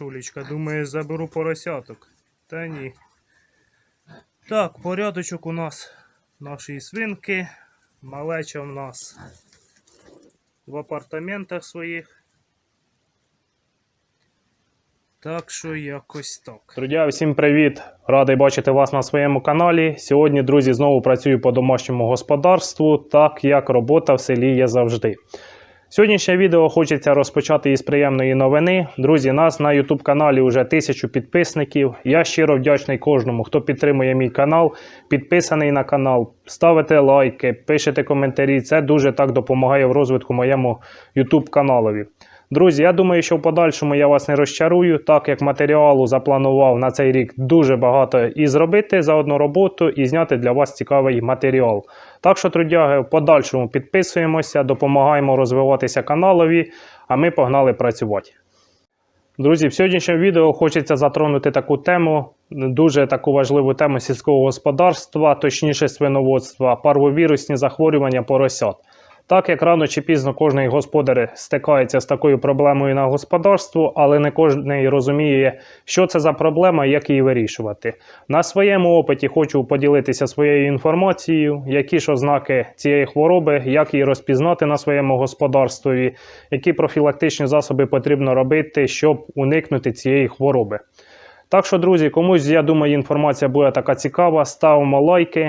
Машулечка. Думаю, заберу поросяток. Та ні. Так, порядочок у нас нашої свинки. Малеча в нас в апартаментах своїх. Так що якось так. Друзі, всім привіт! Радий бачити вас на своєму каналі. Сьогодні, друзі, знову працюю по домашньому господарству, так як робота в селі є завжди. Сьогоднішнє відео хочеться розпочати із приємної новини. Друзі, нас на YouTube каналі вже тисячу підписників. Я щиро вдячний кожному, хто підтримує мій канал, підписаний на канал, ставите лайки, пишете коментарі. Це дуже так допомагає в розвитку моєму YouTube каналові. Друзі, я думаю, що в подальшому я вас не розчарую, так як матеріалу запланував на цей рік дуже багато і зробити за одну роботу, і зняти для вас цікавий матеріал. Так що, трудяги, в подальшому підписуємося, допомагаємо розвиватися каналові, а ми погнали працювати. Друзі, в сьогоднішньому відео хочеться затронути таку тему, дуже таку важливу тему сільського господарства, точніше свиноводства, парвовірусні захворювання поросят. Так як рано чи пізно кожний господар стикається з такою проблемою на господарству, але не кожен розуміє, що це за проблема як її вирішувати. На своєму опиті хочу поділитися своєю інформацією, які ж ознаки цієї хвороби, як її розпізнати на своєму господарстві, які профілактичні засоби потрібно робити, щоб уникнути цієї хвороби. Так що, друзі, комусь, я думаю, інформація буде така цікава. Ставимо лайки.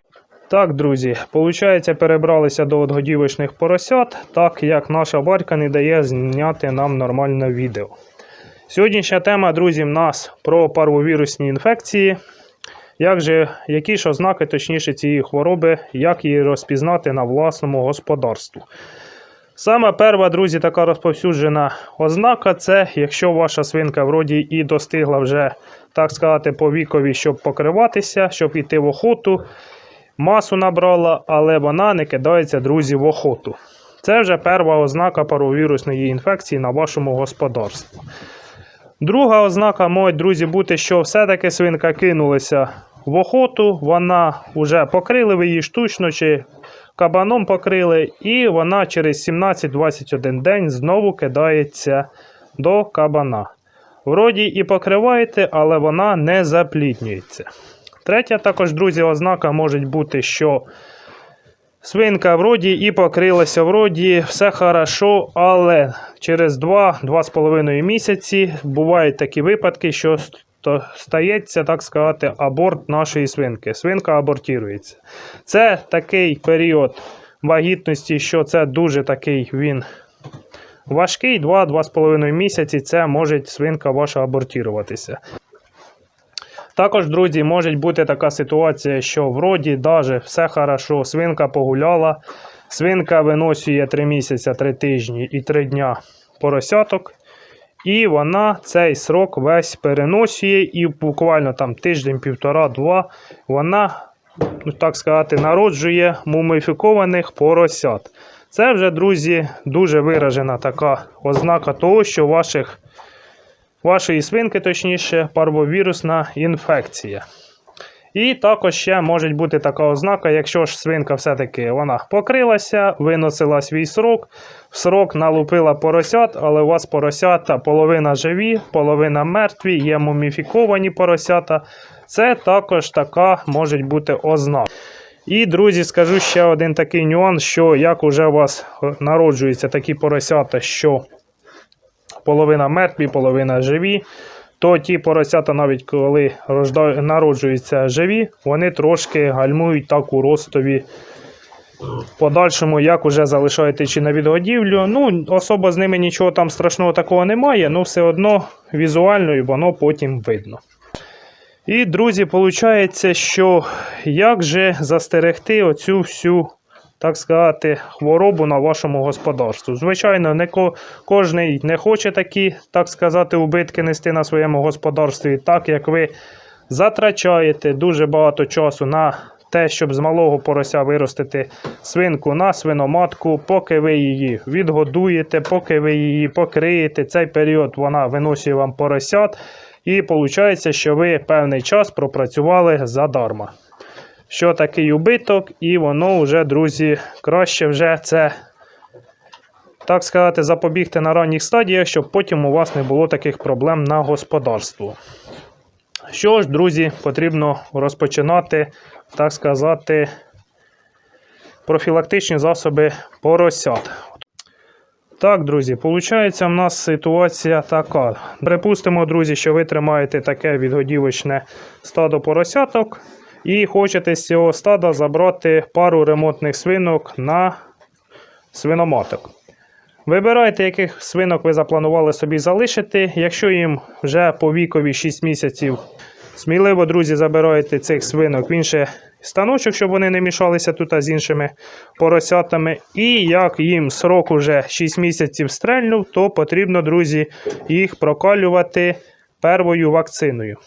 Так, друзі, виходить, перебралися до отгодівочних поросят, так як наша варка не дає зняти нам нормальне відео. Сьогоднішня тема, друзі, в нас про парвовірусні інфекції. Як же, які ж ознаки, точніше, цієї хвороби, як її розпізнати на власному господарству? Саме перша, друзі, така розповсюджена ознака це якщо ваша свинка вроді і достигла вже, так сказати, по вікові, щоб покриватися, щоб йти в охоту масу набрала, але вона не кидається, друзі, в охоту. Це вже перша ознака паровірусної інфекції на вашому господарстві. Друга ознака може, друзі, бути, що все-таки свинка кинулася в охоту, вона вже покрили ви її штучно чи кабаном покрили, і вона через 17-21 день знову кидається до кабана. Вроді і покриваєте, але вона не запліднюється. Третя також, друзі, ознака може бути, що свинка вроді і покрилася вроді, все хорошо, але через 2-2,5 місяці бувають такі випадки, що то стається, так сказати, аборт нашої свинки. Свинка абортується. Це такий період вагітності, що це дуже такий він важкий, 2-2,5 місяці. Це може свинка ваша абортуватися. Також, друзі, може бути така ситуація, що вроді даже все хорошо, свинка погуляла, свинка виносює 3 місяці, 3 тижні і 3 дня поросяток. І вона цей срок весь переносює, і буквально там тиждень, півтора-два вона, ну так сказати, народжує муміфікованих поросят. Це вже, друзі, дуже виражена така ознака того, що ваших вашої свинки, точніше, парвовірусна інфекція. І також ще може бути така ознака, якщо ж свинка все-таки вона покрилася, виносила свій срок, в срок налупила поросят, але у вас поросята половина живі, половина мертві, є муміфіковані поросята. Це також така може бути ознака. І, друзі, скажу ще один такий нюанс, що як уже у вас народжуються такі поросята, що половина мертві, половина живі. То ті поросята, навіть коли народжуються живі, вони трошки гальмують так у ростові. Подальшому, як уже залишаєте чи на відгодівлю. Ну, особо з ними нічого там страшного такого немає, але все одно візуально і воно потім видно. І, друзі, виходить, що як же застерегти оцю всю так сказати, хворобу на вашому господарству. Звичайно, не ко кожний не хоче такі, так сказати, убитки нести на своєму господарстві, так як ви затрачаєте дуже багато часу на те, щоб з малого порося виростити свинку на свиноматку, поки ви її відгодуєте, поки ви її покриєте, цей період вона виносить вам поросят. І виходить, що ви певний час пропрацювали задарма що такий убиток, і воно вже, друзі, краще вже це, так сказати, запобігти на ранніх стадіях, щоб потім у вас не було таких проблем на господарству. Що ж, друзі, потрібно розпочинати, так сказати, профілактичні засоби поросят. Так, друзі, виходить, в нас ситуація така. Припустимо, друзі, що ви тримаєте таке відгодівочне стадо поросяток і хочете з цього стада забрати пару ремонтних свинок на свиноматок. Вибирайте, яких свинок ви запланували собі залишити. Якщо їм вже по вікові 6 місяців, сміливо, друзі, забирайте цих свинок в інший станочок, щоб вони не мішалися тут з іншими поросятами. І як їм срок уже 6 місяців стрельнув, то потрібно, друзі, їх прокалювати первою вакциною.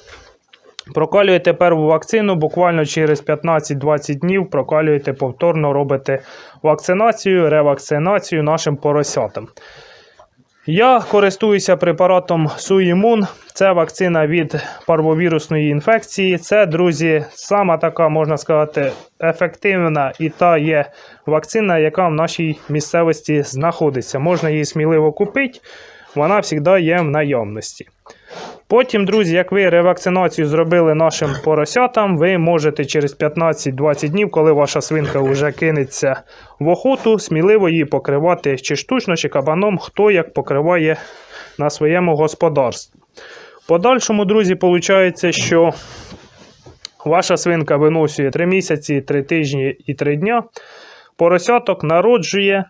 Прокалюєте перву вакцину, буквально через 15-20 днів прокалюєте повторно, робите вакцинацію, ревакцинацію нашим поросятам. Я користуюся препаратом Суїмун. Це вакцина від парвовірусної інфекції. Це, друзі, сама така, можна сказати, ефективна і та є вакцина, яка в нашій місцевості знаходиться. Можна її сміливо купити, вона завжди є в наявності. Потім, друзі, як ви ревакцинацію зробили нашим поросятам, ви можете через 15-20 днів, коли ваша свинка вже кинеться в охоту, сміливо її покривати чи штучно, чи кабаном, хто як покриває на своєму господарстві. Подальшому, друзі, виходить, що ваша свинка виносює 3 місяці, 3 тижні і 3 дня. Поросяток народжує.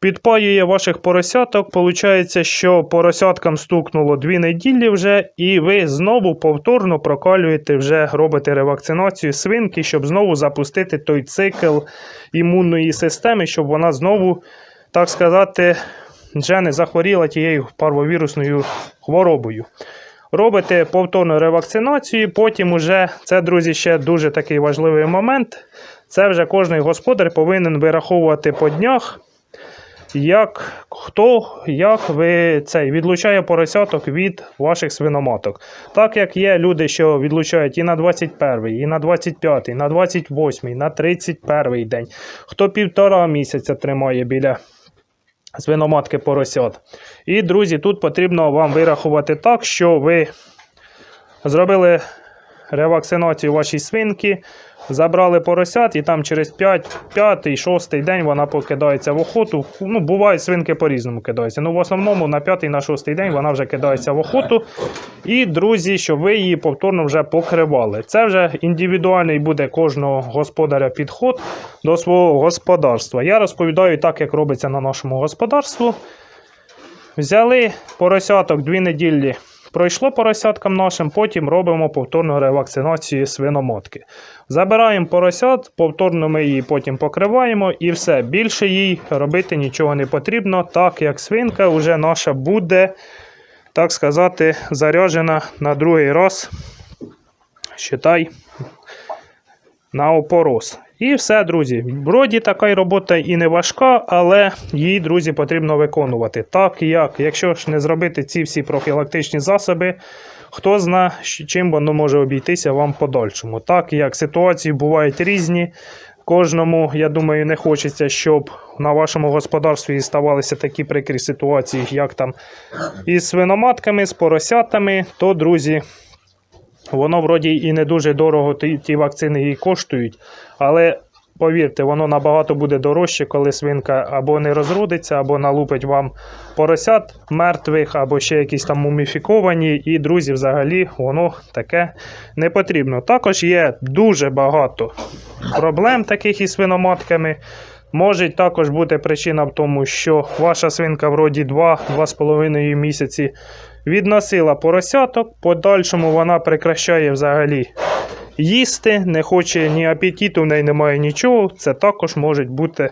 Підпаює ваших поросяток. Получається, що поросяткам стукнуло 2 неділі вже, і ви знову повторно прокалюєте, вже робите ревакцинацію свинки, щоб знову запустити той цикл імунної системи, щоб вона знову, так сказати, вже не захворіла тією парвовірусною хворобою. Робите повторну ревакцинацію, потім уже, це, друзі, ще дуже такий важливий момент. Це вже кожний господар повинен вираховувати по днях як хто як ви цей відлучає поросяток від ваших свиноматок. Так як є люди, що відлучають і на 21, і на 25, і на 28, і на 31 день, хто півтора місяця тримає біля свиноматки поросят. І, друзі, тут потрібно вам вирахувати так, що ви зробили ревакцинацію вашій свинки. Забрали поросят, і там через 5, 5 6 день вона покидається в охоту. Ну, бувають свинки по-різному кидаються. Ну, в основному на 5 на 6 день вона вже кидається в охоту. І, друзі, щоб ви її повторно вже покривали. Це вже індивідуальний буде кожного господаря підход до свого господарства. Я розповідаю так, як робиться на нашому господарству. Взяли поросяток 2 неділі. Пройшло поросяткам нашим, потім робимо повторну ревакцинацію свиномотки. Забираємо поросят, повторно ми її потім покриваємо і все. Більше їй робити нічого не потрібно, так як свинка вже наша буде, так сказати, заряджена на другий раз. Считай, на опорос. І все, друзі. Вроді така робота і не важка, але її, друзі, потрібно виконувати. Так як, якщо ж не зробити ці всі профілактичні засоби, хто зна, чим воно може обійтися вам подальшому. Так як ситуації бувають різні. Кожному, я думаю, не хочеться, щоб на вашому господарстві ставалися такі прикрі ситуації, як там із свиноматками, з поросятами, то, друзі, Воно вроді і не дуже дорого ті, ті вакцини і коштують, але повірте, воно набагато буде дорожче, коли свинка або не розродиться, або налупить вам поросят мертвих, або ще якісь там муміфіковані. І, друзі, взагалі, воно таке не потрібно. Також є дуже багато проблем таких із свиноматками. Може також бути причина в тому, що ваша свинка вроді 2-2,5 місяці відносила поросяток, подальшому вона прекращає взагалі їсти, не хоче ні апетиту, в неї немає нічого. Це також може бути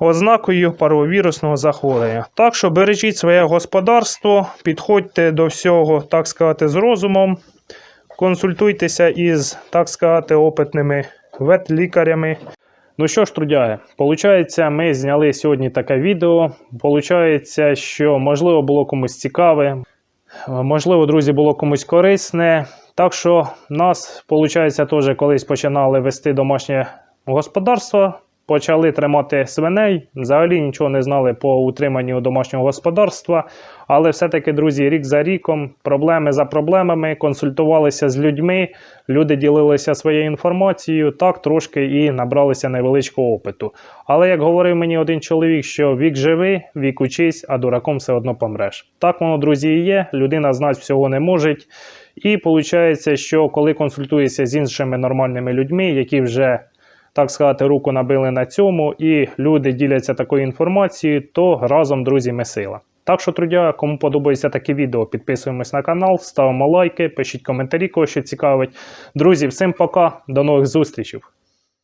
ознакою паровірусного захворювання. Так що бережіть своє господарство, підходьте до всього, так сказати, з розумом, консультуйтеся із, так сказати, опитними ветлікарями. Ну що ж, трудяги, получається, ми зняли сьогодні таке відео. Получається, що можливо було комусь цікаве, можливо, друзі, було комусь корисне. Так що нас, виходить, теж колись починали вести домашнє господарство. Почали тримати свиней. Взагалі нічого не знали по утриманню домашнього господарства. Але все-таки, друзі, рік за ріком, проблеми за проблемами, консультувалися з людьми, люди ділилися своєю інформацією, так трошки і набралися невеличкого опиту. Але як говорив мені один чоловік, що вік живи, вік учись, а дураком все одно помреш. Так воно, друзі, і є. Людина знати всього не може. І виходить, що коли консультуєшся з іншими нормальними людьми, які вже так сказати, руку набили на цьому, і люди діляться такою інформацією, то разом, друзі, ми сила. Так що, друзі, кому подобається таке відео, підписуємось на канал, ставимо лайки, пишіть коментарі, кого що цікавить. Друзі, всім пока, до нових зустрічей.